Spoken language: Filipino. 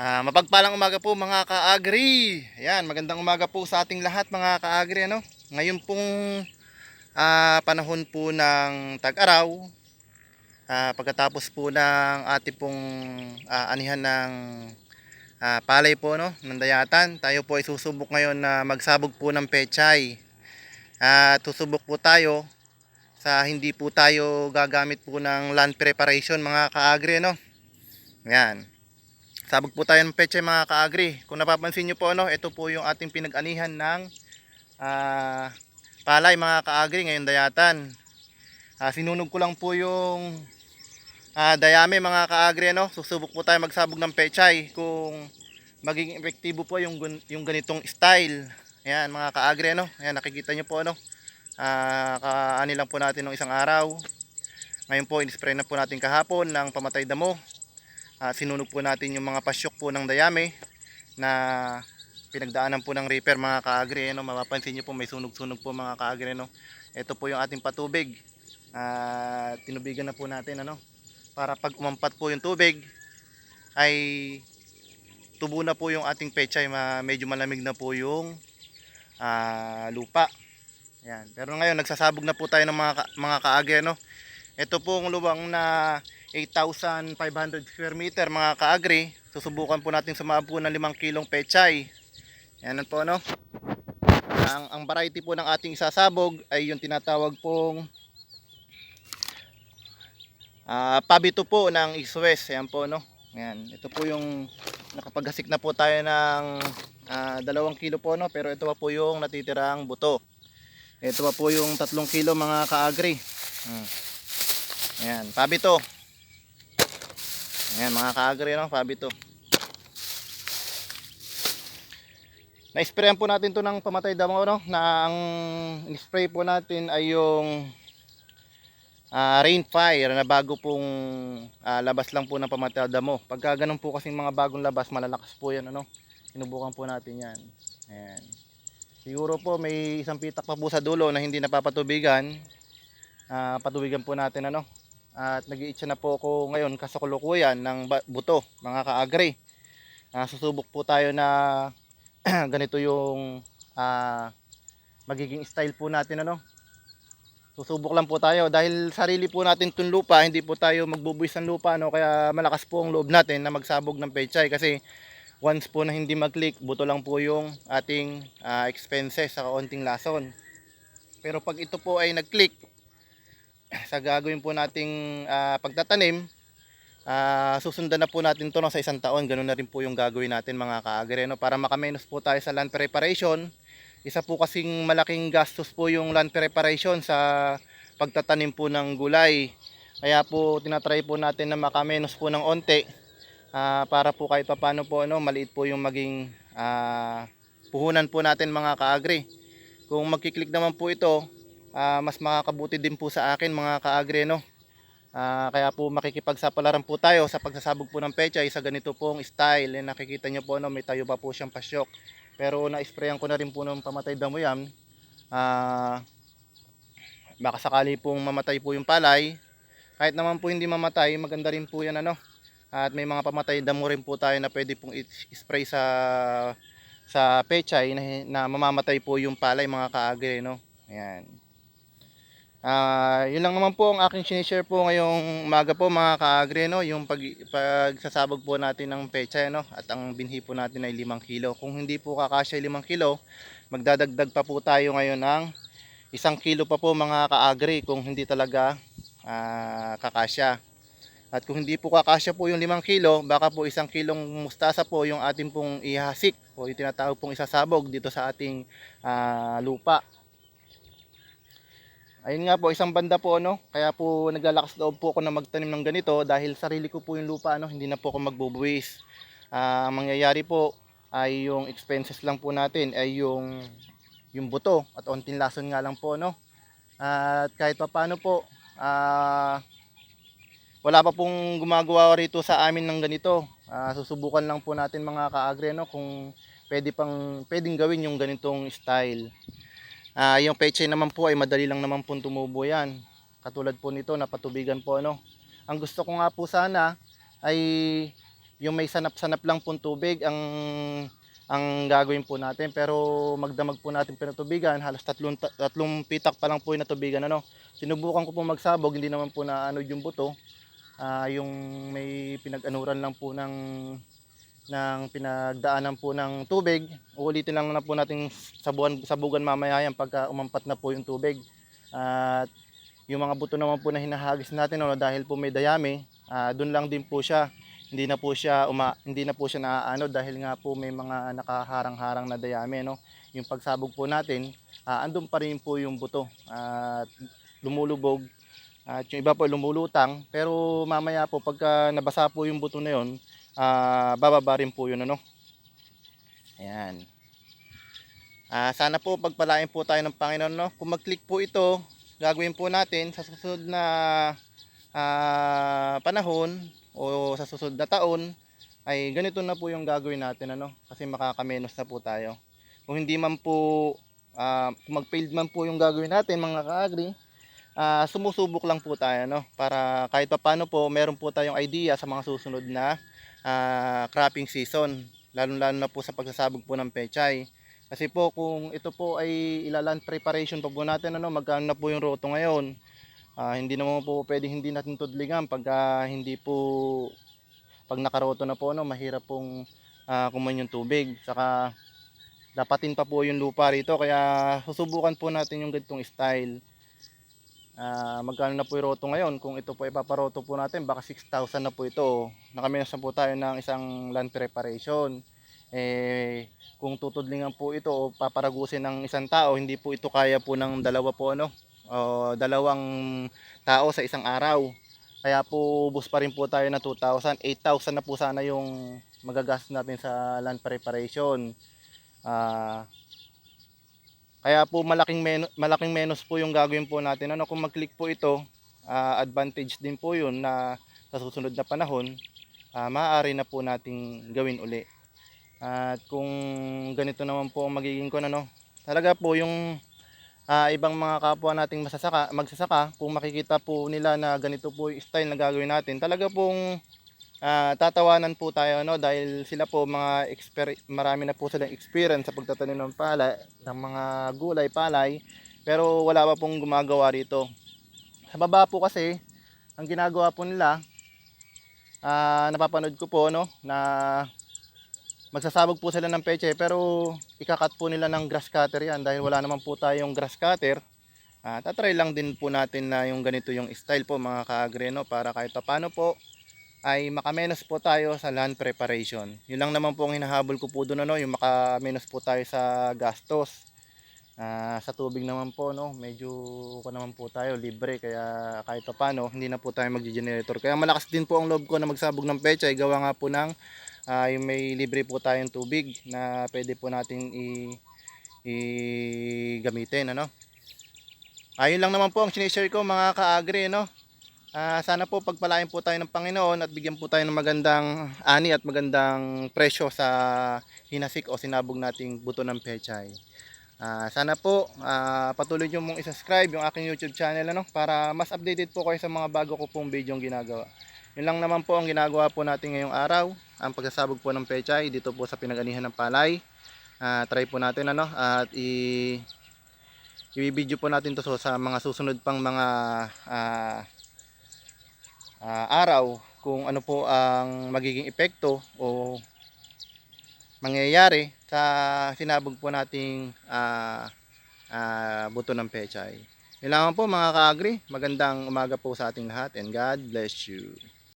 Ah, mapagpalang umaga po mga ka-agri. Ayan, magandang umaga po sa ating lahat mga ka-agri ano. Ngayon pong ah, panahon po ng tag-araw. ah, pagkatapos po ng ating pong ah, anihan ng ah, palay po no, ng tayo po ay susubok ngayon na magsabog po ng pechay. At susubok po tayo sa hindi po tayo gagamit po ng land preparation mga ka-agri no. Ayan. Sabog po tayo ng peche mga ka-agri. Kung napapansin nyo po, ano, ito po yung ating pinag-anihan ng ah, palay mga ka-agri ngayon dayatan. Ah, sinunog ko lang po yung ah, dayami mga ka-agri. No? Susubok po tayo magsabog ng pechay kung magiging epektibo po yung, yung ganitong style. Ayan mga ka-agri. No? Ayan, nakikita nyo po. Ano? Ah, kaani lang po natin ng isang araw. Ngayon po, in-spray na po natin kahapon ng pamatay damo. Ah, sinunog po natin yung mga pasyok po ng dayami na pinagdaanan po ng reaper mga kaagri no? mapapansin nyo po may sunog-sunog po mga kaagri no? ito po yung ating patubig Ah, tinubigan na po natin ano? para pag umampat po yung tubig ay tubo na po yung ating pechay medyo malamig na po yung ah, lupa yan. pero ngayon nagsasabog na po tayo ng mga, ka- mga kaagri no? Ito pong luwang na 8,500 square meter mga kaagri. Susubukan po natin sumabo ng 5 kilong pechay. Yan po no. Ang, ang variety po ng ating isasabog ay yung tinatawag pong ah pabito po ng East-West. Yan po no. Yan. Ito po yung nakapaghasik na po tayo ng ah, 2 kilo po no. Pero ito pa po yung natitirang buto. Ito pa po yung 3 kilo mga kaagri. Hmm. Yan, pabito. Ayan, mga kaagri, no? Pabi to. Na-sprayan po natin to ng pamatay damo, no? Na ang spray po natin ay yung ah, rain fire na bago pong ah, labas lang po ng pamatay damo. Pagka ganun po kasing mga bagong labas, malalakas po yan, ano? Sinubukan po natin yan. Ayan. Siguro po may isang pitak pa po sa dulo na hindi napapatubigan. Ah, patubigan po natin, ano? At nag-iitsa na po ako ngayon kasakulukuyan ng buto, mga kaagri. Ah, susubok po tayo na ganito yung ah, magiging style po natin ano. Susubok lang po tayo dahil sarili po natin tong lupa, hindi po tayo magbubuwis ng lupa no kaya malakas po ang loob natin na magsabog ng pechay kasi once po na hindi mag-click, buto lang po yung ating ah, expenses sa kaunting lason. Pero pag ito po ay nag-click, sa gagawin po nating ah, pagtatanim, ah, susundan na po natin to no, sa isang taon. Ganun na rin po yung gagawin natin mga kaagre. No? Para makamenos po tayo sa land preparation. Isa po kasing malaking gastos po yung land preparation sa pagtatanim po ng gulay. Kaya po tinatry po natin na makamenos po ng onte ah, para po kahit paano po ano, maliit po yung maging ah, puhunan po natin mga kaagre. Kung magkiklik naman po ito, ah, mas makakabuti din po sa akin mga kaagre no. Ah, kaya po makikipagsapalaran po tayo sa pagsasabog po ng pechay sa ganito pong style. Eh, nakikita nyo po no, may tayo pa po siyang pasyok. Pero na-sprayan ko na rin po ng pamatay damo yan. Ah, baka sakali pong mamatay po yung palay. Kahit naman po hindi mamatay, maganda rin po yan ano. At may mga pamatay damo rin po tayo na pwede pong i-spray sa sa pechay na, na mamamatay po yung palay mga kaagre no. Ayan. Ah, yun lang naman po ang aking sinishare po ngayong umaga po mga kaagre no, yung pag pagsasabog po natin ng pecha no at ang binhi po natin ay 5 kilo. Kung hindi po kakasya 5 kilo, magdadagdag pa po tayo ngayon ng isang kilo pa po mga kaagre kung hindi talaga ah, kakasya. At kung hindi po kakasya po yung 5 kilo, baka po isang kilong mustasa po yung ating pong ihasik o yung tinatawag pong isasabog dito sa ating ah, lupa. Ayun nga po, isang banda po ano, kaya po naglalakas loob po ako na magtanim ng ganito dahil sarili ko po yung lupa ano, hindi na po ako magbubuwis. Ah, ang mangyayari po ay yung expenses lang po natin ay yung yung buto at onting lason nga lang po no. At kahit pa paano po ah wala pa pong gumagawa rito sa amin ng ganito. Ah, susubukan lang po natin mga kaagre no kung pwede pang pwedeng gawin yung ganitong style. Ah, yung peche naman po ay madali lang naman po tumubo yan. Katulad po nito, napatubigan po ano. Ang gusto ko nga po sana ay yung may sanap-sanap lang pong tubig ang ang gagawin po natin pero magdamag po natin pinatubigan halos tatlong, tatlong pitak pa lang po yung natubigan ano sinubukan ko po magsabog hindi naman po na ano yung buto Ah, yung may pinag-anuran lang po ng ng pinagdaanan po ng tubig. Uulitin lang na po natin sabugan, sabugan mamaya yan pagka umampat na po yung tubig. At yung mga buto naman po na hinahagis natin ano, dahil po may dayami ah, doon lang din po siya. Hindi na po siya uma, hindi na po siya naaano dahil nga po may mga nakaharang-harang na dayami no? Yung pagsabog po natin ah, andun pa rin po yung buto. At lumulubog. At yung iba po lumulutang. Pero mamaya po pagka nabasa po yung buto na yun ah, bababa rin po yun ano? Ayan. Ah, sana po pagpalain po tayo ng Panginoon no? Kung mag-click po ito gagawin po natin sa susunod na ah, panahon o sa susunod na taon ay ganito na po yung gagawin natin ano? Kasi makakamenos na po tayo. Kung hindi man po kung mag-failed man po yung gagawin natin mga ka-agri ah, sumusubok lang po tayo no? Para kahit pa paano po meron po tayong idea sa mga susunod na ah, cropping season lalo lalo na po sa pagsasabog po ng pechay. Kasi po kung ito po ay ilaland preparation pa po natin ano magkano na po yung roto ngayon. Ah, hindi naman po pwedeng hindi natin tudlingan pagka hindi po pag nakaroto na po no mahirap pong ah, kumain yung tubig. Saka dapatin pa po yung lupa rito kaya susubukan po natin yung ganitong style Ah, magkano na po yung roto ngayon kung ito po ipaparoto po natin baka 6,000 na po ito nakaminas na po tayo ng isang land preparation eh kung tutudlingan po ito o paparagusin ng isang tao hindi po ito kaya po ng dalawa po ano o dalawang tao sa isang araw. Kaya po ubos pa rin po tayo na 2,000. 8,000 na po sana yung magagastos natin sa land preparation. Ah kaya po malaking men- malaking menos po yung gagawin po natin. Ano kung mag-click po ito, ah, advantage din po 'yun na sa susunod na panahon, ah, maaari na po nating gawin uli. At kung ganito naman po ang magiging ko ano, talaga po yung ah, ibang mga kapwa nating masasaka, magsasaka, kung makikita po nila na ganito po yung style na gagawin natin, talaga pong ah, tatawanan po tayo no dahil sila po mga exper marami na po silang experience sa pagtatanim ng palay, ng mga gulay, palay, pero wala pa pong gumagawa rito. Sa baba po kasi, ang ginagawa po nila, ah, napapanood ko po no na magsasabog po sila ng peche pero ikakat po nila ng grass cutter yan dahil wala naman po tayong grass cutter ah tatry lang din po natin na yung ganito yung style po mga kaagre no para kahit pa paano po ay makamenos po tayo sa land preparation. Yun lang naman po ang hinahabol ko po doon ano yung makamenos po tayo sa gastos. Ah, sa tubig naman po no medyo ko naman po tayo libre kaya kahit pa paano hindi na po tayo magge-generator kaya malakas din po ang loob ko na magsabog ng pecha gawa nga po ng ah, yung may libre po tayong tubig na pwede po natin i, i gamitin ano. Ayun lang naman po ang sinishare ko mga kaagri no Ah, sana po pagpalain po tayo ng Panginoon at bigyan po tayo ng magandang ani at magandang presyo sa hinasik o sinabog nating buto ng pechay. Ah, sana po ah, patuloy nyo mong isubscribe yung aking YouTube channel ano, para mas updated po kayo sa mga bago ko pong video ginagawa. Yun lang naman po ang ginagawa po natin ngayong araw, ang pagsasabog po ng pechay dito po sa pinaganihan ng palay. Ah, try po natin ano at i i-video po natin to so, sa mga susunod pang mga ah, ah, araw kung ano po ang magiging epekto o mangyayari sa sinabog po nating ah, ah, buto ng pechay. Yun lang po mga ka-agri. Magandang umaga po sa ating lahat and God bless you.